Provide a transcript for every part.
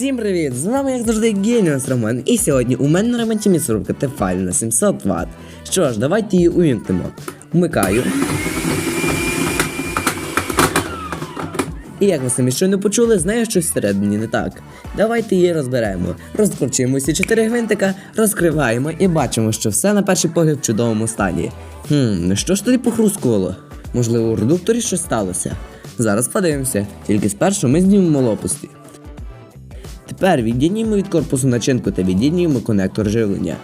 Всім привіт! З вами як завжди Геніус Роман. І сьогодні у мене на ремонті місорубка Тефаль на 700 Вт. Що ж, давайте її увімкнемо. Вмикаю. І як ви самі щойно почули, знаю, що всередині не так. Давайте її розберемо. Розкручуємо всі чотири гвинтика, розкриваємо і бачимо, що все на перший погляд в чудовому стані. Хм, що ж тоді похрускувало? Можливо, у редукторі щось сталося. Зараз подивимося, тільки спершу ми знімемо лопасті. Тепер від'єднімо від корпусу начинку та від'єднюємо конектор живлення.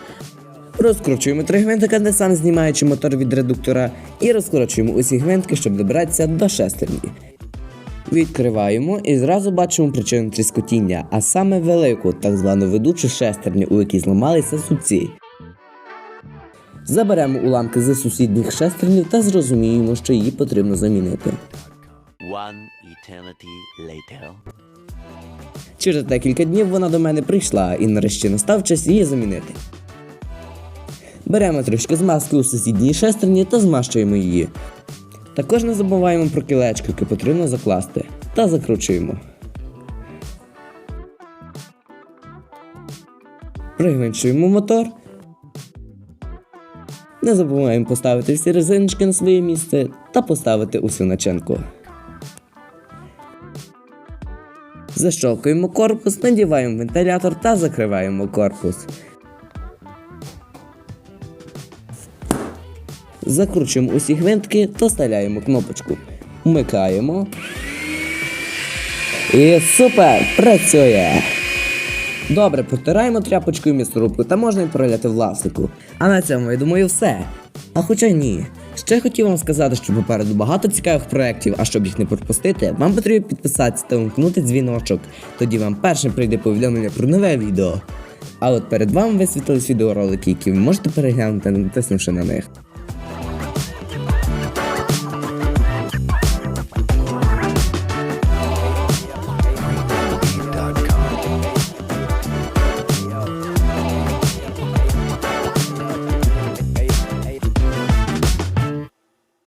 Розкручуємо три гвинтика, де сам знімаючи мотор від редуктора, і розкручуємо усі гвинтики, щоб добиратися до шестерні. Відкриваємо і зразу бачимо причину тріскотіння, а саме велику, так звану ведучу шестерню, у якій зламалися супці. Заберемо уламки з сусідніх шестернів та зрозуміємо, що її потрібно замінити. One eternity later. Через декілька днів вона до мене прийшла і нарешті настав час її замінити. Беремо трішки змазки у сусідній шестерні та змащуємо її. Також не забуваємо про кілечко, яке потрібно закласти, та закручуємо. Пригвинчуємо мотор. Не забуваємо поставити всі резиночки на своє місце та поставити усю начинку. Защолкуємо корпус, надіваємо вентилятор та закриваємо корпус. Закручуємо усі гвинтки та вставляємо кнопочку. Вмикаємо. І супер! Працює! Добре, протираємо тряпочкою місорубку та можна і проляти власнику. А на цьому я думаю все. А хоча ні. Ще хотів вам сказати, що попереду багато цікавих проєктів, а щоб їх не пропустити, вам потрібно підписатися та вмкнути дзвіночок. Тоді вам першим прийде повідомлення про нове відео. А от перед вами висвітлились відеоролики, які ви можете переглянути, натиснувши на них.